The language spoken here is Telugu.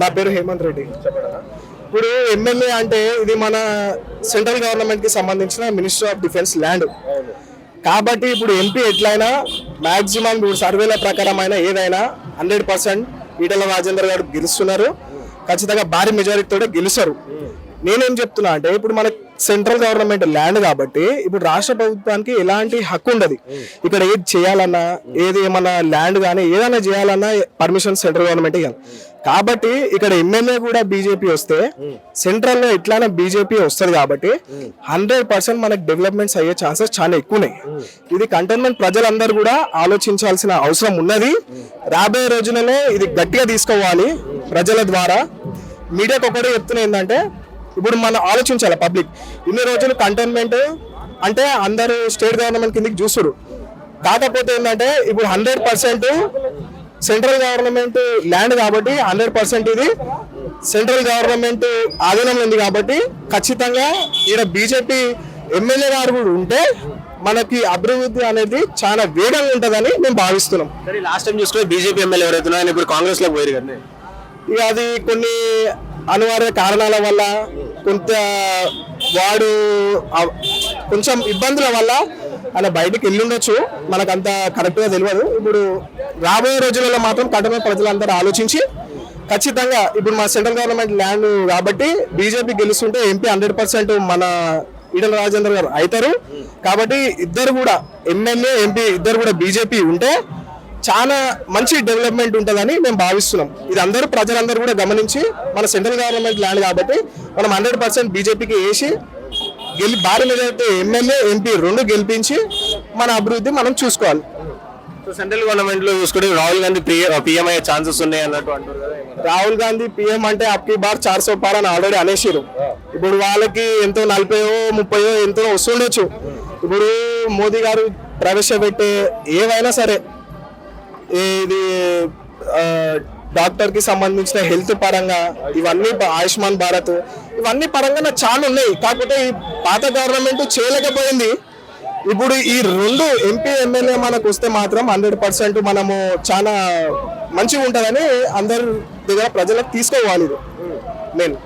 నా పేరు హేమంత్ రెడ్డి. ఇప్పుడు ఎమ్మెల్యే అంటే ఇది మన సెంట్రల్ గవర్నమెంట్కి సంబంధించిన మినిస్టర్ ఆఫ్ డిఫెన్స్ ల్యాండ్. కాబట్టి ఇప్పుడు ఎంపీ ఎట్లయినా మాక్సిమం ఇప్పుడు సర్వేల ప్రకారం అయినా ఏదైనా హండ్రెడ్ పర్సెంట్ ఈటల రాజేందర్ గారు గెలుస్తున్నారు. ఖచ్చితంగా భారీ మెజారిటీ తోటే గెలుస్తారు నేనేం చెప్తున్నా అంటే ఇప్పుడు మన సెంట్రల్ గవర్నమెంట్ ల్యాండ్ కాబట్టి ఇప్పుడు రాష్ట్ర ప్రభుత్వానికి ఎలాంటి హక్కు ఉండదు. ఇక్కడ ఏది చేయాలన్నా ఏది ఏమన్నా ల్యాండ్ కానీ ఏదైనా చేయాలన్నా పర్మిషన్ సెంట్రల్ గవర్నమెంట్ ఇవ్వాలి కాబట్టి ఇక్కడ ఎమ్మెల్యే కూడా బీజేపీ వస్తే సెంట్రల్లో ఎట్లానే బీజేపీ వస్తుంది కాబట్టి హండ్రెడ్ పర్సెంట్ మనకి డెవలప్మెంట్స్ అయ్యే ఛాన్సెస్ చాలా ఎక్కువ ఉన్నాయి ఇది కంటోన్మెంట్ ప్రజలందరూ కూడా ఆలోచించాల్సిన అవసరం ఉన్నది. రాబోయే రోజులలో ఇది గట్టిగా తీసుకోవాలి ప్రజల ద్వారా. మీడియాకి ఒకటే చెప్తున్నా ఏంటంటే ఇప్పుడు మనం ఆలోచించాలి పబ్లిక్ ఇన్ని రోజులు కంటోన్మెంట్ అంటే అందరూ స్టేట్ గవర్నమెంట్ కిందకి చూస్తురు కాకపోతే ఏంటంటే ఇప్పుడు hundred percent central government land కాబట్టి హండ్రెడ్ పర్సెంట్ ఇది సెంట్రల్ గవర్నమెంట్ ఆధీనంలో ఉంది కాబట్టి ఖచ్చితంగా ఈడ బీజేపీ ఎమ్మెల్యే గారు కూడా ఉంటే మనకి అభివృద్ధి అనేది చాలా వేగంగా ఉంటుందని మేము భావిస్తున్నాం. లాస్ట్ టైం చూసుకుంటే బీజేపీ ఎమ్మెల్యే ఎవరైతే ఇప్పుడు కాంగ్రెస్లో పోయారు కదా ఇక అది కొన్ని అనివార్య కారణాల వల్ల కొంత వాడు కొంచెం ఇబ్బందుల వల్ల ఆయన బయటికి వెళ్ళుండొచ్చు. మనకు అంత కరెక్ట్గా తెలియదు ఇప్పుడు రాబోయే రోజులలో మాత్రం కఠిన ప్రజలందరూ ఆలోచించి ఖచ్చితంగా ఇప్పుడు మా సెంట్రల్ గవర్నమెంట్ ల్యాండ్ కాబట్టి బీజేపీ గెలుస్తుంటే ఎంపీ హండ్రెడ్ పర్సెంట్ మన ఈటల రాజేందర్ గారు అవుతారు. కాబట్టి ఇద్దరు కూడా ఎమ్మెల్యే ఎంపీ ఇద్దరు కూడా బీజేపీ ఉంటే చాలా మంచి డెవలప్మెంట్ ఉంటుందని మేము భావిస్తున్నాం. ఇది అందరూ ప్రజలందరూ కూడా గమనించి మన సెంట్రల్ గవర్నమెంట్ ల్యాండ్ కాబట్టి మనం హండ్రెడ్ పర్సెంట్ బీజేపీకి వేసి గెలి భారీ మెజారిటీ ఎమ్మెల్యే ఎంపీ రెండు గెలిపించి మన అభివృద్ధి మనం చూసుకోవాలి. సో సెంట్రల్ గవర్నమెంట్లో చూసుకుంటే రాహుల్ గాంధీ పీఎం అయ్యే ఛాన్సెస్ ఉన్నాయి అన్నట్టు అంటారు? రాహుల్ గాంధీ పిఎం అంటే అప్కి బార్ చార్ సో పార్ అని ఆల్రెడీ అనేసిరు ఇప్పుడు వాళ్ళకి ఎంతో నలభైయో ముప్పయో ఎంతో వస్తుండొచ్చు. ఇప్పుడు మోదీ గారు ప్రవేశపెట్టే ఏవైనా సరే ఇది డాక్టర్కి డాక్టర్కి సంబంధించిన హెల్త్ పరంగా ఇవన్నీ ఆయుష్మాన్ భారత్ ఇవన్నీ పరంగా నాకు చాలా ఉన్నాయి. కాకపోతే ఈ పాత గవర్నమెంట్ చేయలేకపోయింది. ఇప్పుడు ఈ రెండు ఎంపీ ఎమ్మెల్యే మనకు వస్తే మాత్రం హండ్రెడ్ పర్సెంట్ మనము చాలా మంచిగా ఉంటుందని అందరి దగ్గర ప్రజలకు తీసుకోవాలి నేను